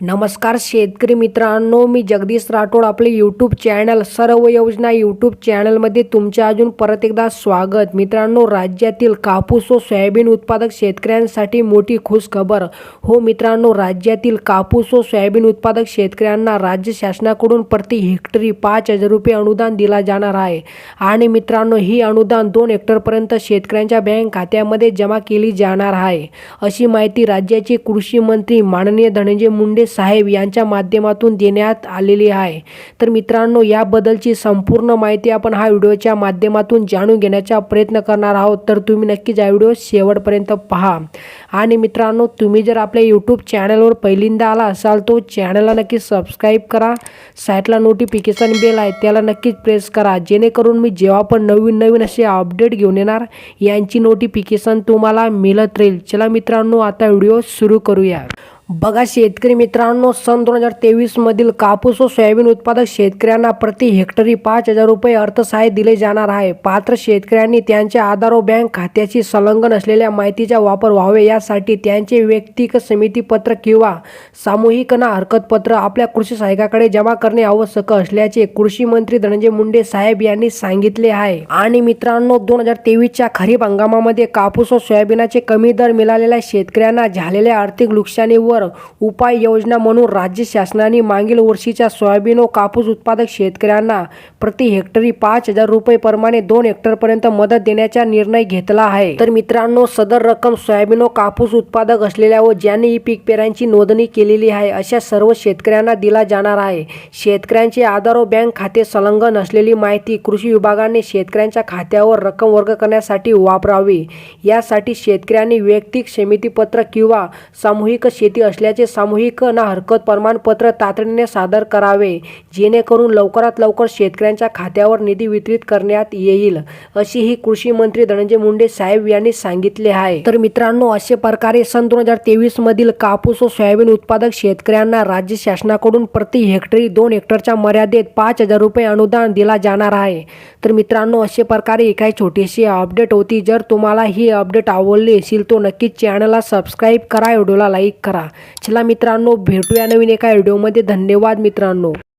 नमस्कार शेतकरी मित्रांनो मी जगदीश राठोड आपले यूट्यूब चॅनल सर्व योजना यूट्यूब चॅनलमध्ये तुमचे अजून परत एकदा स्वागत. मित्रांनो राज्यातील कापूस व सोयाबीन उत्पादक शेतकऱ्यांसाठी मोठी खुशखबर. हो मित्रांनो राज्यातील कापूस व सोयाबीन उत्पादक शेतकऱ्यांना राज्य शासनाकडून प्रति हेक्टरी पाच हजार रुपये अनुदान दिला जाणार आहे. आणि मित्रांनो ही अनुदान दोन हेक्टरपर्यंत शेतकऱ्यांच्या बँक खात्यामध्ये जमा केली जाणार आहे. अशी माहिती राज्याचे कृषी मंत्री माननीय धनंजय मुंडे साहेब यांच्या माध्यमातून देण्यात आलेली आहे. तर मित्रांनो याबद्दलची संपूर्ण माहिती आपण हा व्हिडिओच्या माध्यमातून जाणून घेण्याचा प्रयत्न करणार आहोत. तर तुम्ही नक्कीच हा व्हिडिओ शेवटपर्यंत पहा. आणि मित्रांनो तुम्ही जर आपल्या यूट्यूब चॅनलवर पहिल्यांदा आला असाल तो चॅनलला नक्की सबस्क्राईब करा. साईटला नोटिफिकेशन बेल आहे त्याला नक्कीच प्रेस करा. जेणेकरून मी जेव्हा पण नवीन नवीन असे अपडेट घेऊन येणार यांची नोटिफिकेशन तुम्हाला मिळत राहील. चला मित्रांनो आता व्हिडिओ सुरू करूया. बघा शेतकरी मित्रांनो सन दोन हजार तेवीसमधील कापूस व सोयाबीन उत्पादक शेतकऱ्यांना प्रति हेक्टरी पाच हजार रुपये अर्थसहाय्य दिले जाणार आहे. पात्र शेतकऱ्यांनी त्यांच्या आधार व बँक खात्याशी संलग्न असलेल्या माहितीचा वापर व्हावे यासाठी त्यांचे वैयक्तिक समितीपत्र किंवा सामूहिक ना हरकतपत्र आपल्या कृषी सहाय्यकाकडे जमा करणे आवश्यक असल्याचे कृषी मंत्री धनंजय मुंडे साहेब यांनी सांगितले आहे. आणि मित्रांनो दोन हजार तेवीसच्या खरीप हंगामामध्ये कापूस व सोयाबीनाचे कमी दर मिळालेल्या शेतकऱ्यांना झालेल्या आर्थिक नुकसानीवर उपाययोजना म्हणून राज्य शासनाने मागील वर्षीच्या सोयाबीन व कापूस उत्पादक शेतकऱ्यांना प्रति हेक्टरी पाच हजार रुपये प्रमाणे दोन हेक्टरपर्यंत मदत देण्याचा निर्णय घेतला आहे. तर मित्रांनो सदर रक्कम सोयाबीन व कापूस उत्पादक असलेल्या व ज्यांनी ही पीक पेरांची नोंदणी केलेली आहे अशा सर्व शेतकऱ्यांना दिला जाणार आहे. शेतकऱ्यांचे आधार व बँक खाते संलग्न असलेली माहिती कृषी विभागाने शेतकऱ्यांच्या खात्यावर रक्कम वर्ग करण्यासाठी वापरावी. यासाठी शेतकऱ्यांनी वैयक्तिक समितीपत्र किंवा सामूहिक शेती असल्याचे सामूहिक ना हरकत प्रमाणपत्र तातडीने सादर करावे जेणेकरून लवकरात लवकर शेतकऱ्यांच्या खात्यावर निधी वितरित करण्यात येईल अशी ही कृषी मंत्री धनंजय मुंडे साहेब यांनी सांगितले आहे. तर मित्रांनो अशा प्रकारे सन दोन हजार तेवीस मधील कापूस व सोयाबीन उत्पादक शेतकऱ्यांना राज्य शासनाकडून प्रति हेक्टरी दोन हेक्टरच्या मर्यादेत पाच हजार रुपये अनुदान दिला जाणार आहे. तर मित्रांनो अशा प्रकारे ही काही छोटीशी अपडेट होती. जर तुम्हाला ही अपडेट आवडली असेल तो नक्कीच चॅनलला सबस्क्राईब करा व्हिडिओला लाईक करा. चला मित्रांनो भेटूया नवीन एका व्हिडिओमध्ये. धन्यवाद मित्रांनो.